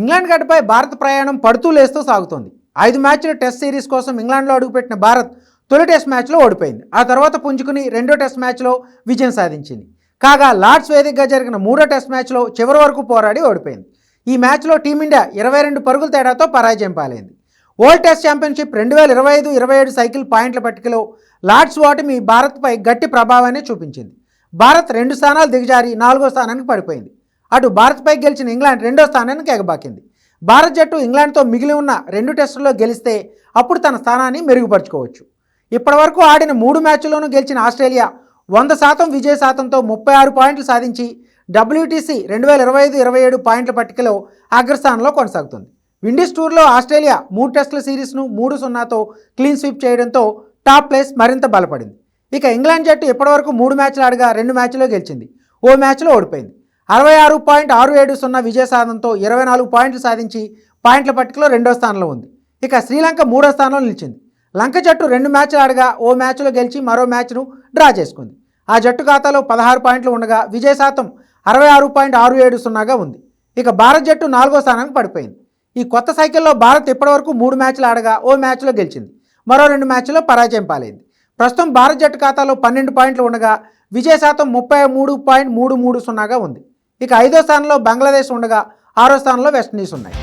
England గడ్డపై భారత్ ప్రయాణం పడుతూ లేస్తూ సాగుతోంది. ఐదు మ్యాచ్ల టెస్ట్ సిరీస్ కోసం ఇంగ్లాండ్లో అడుగుపెట్టిన భారత్ తొలి టెస్ట్ మ్యాచ్లో ఓడిపోయింది. ఆ తర్వాత పుంజుకుని రెండో టెస్ట్ మ్యాచ్లో విజయం సాధించింది. కాగా లార్డ్స్ వేదికగా జరిగిన మూడో టెస్ట్ మ్యాచ్లో చివరి వరకు పోరాడి ఓడిపోయింది. ఈ మ్యాచ్లో టీమిండియా ఇరవై రెండు పరుగుల తేడాతో పరాజయం పాలైంది. వరల్డ్ టెస్ట్ ఛాంపియన్షిప్ రెండు వేల ఇరవై ఐదు ఇరవై ఏడు సైకిల్ పాయింట్ల పట్టికలో లార్డ్స్ ఓటమి భారత్పై గట్టి ప్రభావాన్ని చూపించింది. భారత్ రెండు స్థానాలు దిగజారి నాలుగో స్థానానికి పడిపోయింది. అటు భారత్పై గెలిచిన ఇంగ్లాండ్ రెండో స్థానానికి ఎగబాకింది. భారత్ జట్టు ఇంగ్లాండ్తో మిగిలి ఉన్న రెండు టెస్టుల్లో గెలిస్తే అప్పుడు తన స్థానాన్ని మెరుగుపరుచుకోవచ్చు. ఇప్పటివరకు ఆడిన మూడు మ్యాచ్ల్లోనూ గెలిచిన ఆస్ట్రేలియా వంద శాతం విజయ శాతంతో ముప్పై ఆరు పాయింట్లు సాధించి డబ్ల్యూటీసీ రెండు వేల ఇరవై ఐదు ఇరవై ఏడు పాయింట్ల పట్టికలో అగ్రస్థానంలో కొనసాగుతుంది. విండీస్ టూర్లో ఆస్ట్రేలియా మూడు టెస్టుల సిరీస్ను మూడు సున్నాతో క్లీన్ స్వీప్ చేయడంతో టాప్ ప్లేస్ మరింత బలపడింది. ఇక ఇంగ్లాండ్ జట్టు ఇప్పటివరకు మూడు మ్యాచ్లు ఆడగా రెండు మ్యాచ్లో గెలిచింది. ఓ మ్యాచ్లో ఓడిపోయింది. అరవై ఆరు పాయింట్ ఆరు ఏడు సున్నా విజయ సాధనతో ఇరవై నాలుగు పాయింట్లు సాధించి పాయింట్ల పట్టికలో రెండో స్థానంలో ఉంది. ఇక శ్రీలంక మూడో స్థానంలో నిలిచింది. లంక జట్టు రెండు మ్యాచ్లు ఆడగా ఓ మ్యాచ్లో గెలిచి మరో మ్యాచ్ను డ్రా చేసుకుంది. ఆ జట్టు ఖాతాలో పదహారు పాయింట్లు ఉండగా విజయ శాతం అరవై ఆరు పాయింట్ ఆరు ఏడు సున్నాగా ఉంది. ఇక భారత్ జట్టు నాలుగో స్థానానికి పడిపోయింది. ఈ కొత్త సైకిల్లో భారత్ ఇప్పటివరకు మూడు మ్యాచ్లు ఆడగా ఓ మ్యాచ్లో గెలిచింది. మరో రెండు మ్యాచ్లో పరాజయం పాలైంది. ప్రస్తుతం భారత్ జట్టు ఖాతాలో పన్నెండు పాయింట్లు ఉండగా విజయ శాతం ముప్పై మూడు పాయింట్ మూడు మూడు సున్నాగా ఉంది. ఇక ఐదో స్థానంలో బంగ్లాదేశ్ ఉండగా ఆరో స్థానంలో వెస్టిండీస్ ఉన్నాయి.